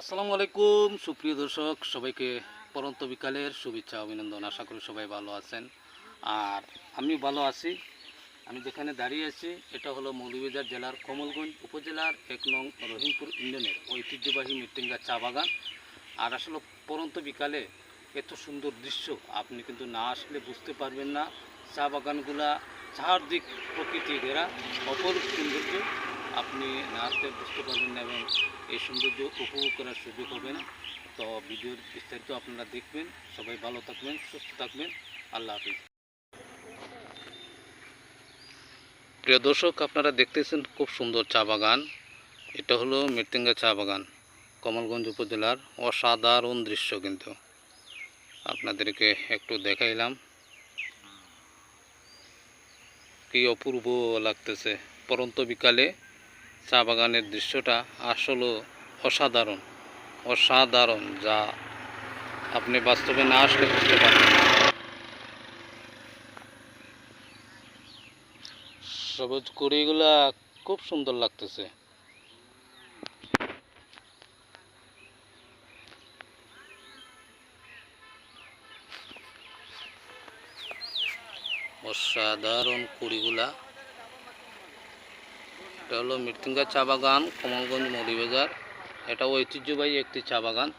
আসসালামু আলাইকুম, সুপ্রিয় দর্শক, সবাইকে পরন্ত বিকালের শুভেচ্ছা, অভিনন্দন। আশা করি সবাই ভালো আছেন। আর আমি ভালো আছি। আমি যেখানে দাঁড়িয়ে আছি, এটা হলো মৌলভীবাজার জেলার কমলগঞ্জ উপজেলার এক নং রহিমপুর ইউনিয়নের ঐতিহ্যবাহী মৃত্যুঙ্গা চা বাগান। আর আসলে পরন্ত বিকালে এত সুন্দর দৃশ্য, আপনি কিন্তু না আসলে বুঝতে পারবেন না। চা বাগানগুলা চারদিক প্রকৃতি ঘেরা, অপরূপ সৌন্দর্য। আপনি না আসলে বুঝতে পারবেন না এবং এই সৌন্দর্য উপভোগ করার সুযোগ হবে না। তো ভিডিওর বিস্তারিত আপনারা দেখবেন। সবাই ভালো থাকবেন, সুস্থ থাকবেন। আল্লাহ হাফিজ। প্রিয় দর্শক, আপনারা দেখতেছেন খুব সুন্দর চা বাগান। এটা হলো মৃত্যুঙ্গা চা বাগান, কমলগঞ্জ উপজেলার অসাধারণ দৃশ্য কিন্তু। আপনাদেরকে একটু দেখাইলাম। কি অপূর্ব লাগতেছে। পরন্ত বিকালে চা বাগানের দৃশ্যটা আসলে অসাধারণ। অসাধারণ যা আপনি বাস্তবে না আসলে বুঝতে পারবেন না। সবুজ কুড়িগুলা খুব সুন্দর লাগতেছে। অসাধারণ কুড়িগুলা। এটা হলো মৃত্যুঙ্গা চা বাগান, কমলগঞ্জ মৌলিবাজার এটা ঐতিহ্যবাহী একটি চা বাগান।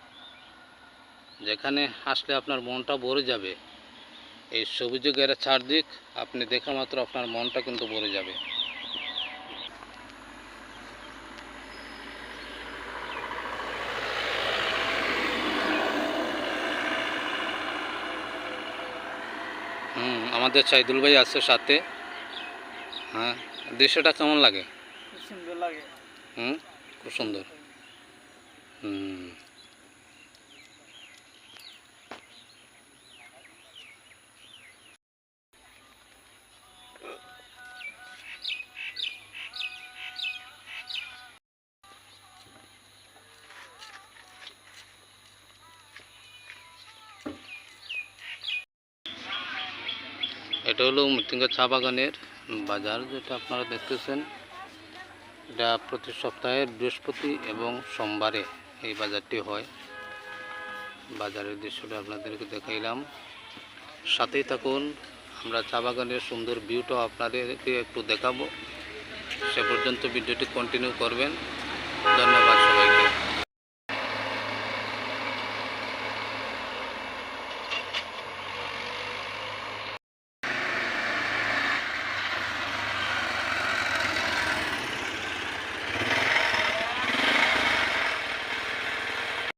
যেখানে আসলে আপনার মনটা ভরে যাবে। এই সবুজে গেরা চারদিক আপনি দেখা মাত্র আপনার মনটা কিন্তু ভরে যাবে। হুম, আমাদের সাইদুল ভাই আছে সাথে। হ্যাঁ দৃশ্যটা কেমন লাগে? হুম? খুব সুন্দর। হুম। এটা হলো মৃত্যুঙ্গা চা বাগানের বাজার যেটা আপনারা দেখতেছেন। এটা প্রতি সপ্তাহে বৃহস্পতি এবং সোমবারে এই বাজারটি হয়। বাজারের দৃশ্যটা আপনাদেরকে দেখাইলাম। সাথেই থাকুন, আমরা চা বাগানের সুন্দর ভিউটাও আপনাদেরকে একটু দেখাবো। সে পর্যন্ত ভিডিওটি কন্টিনিউ করবেন। ধন্যবাদ।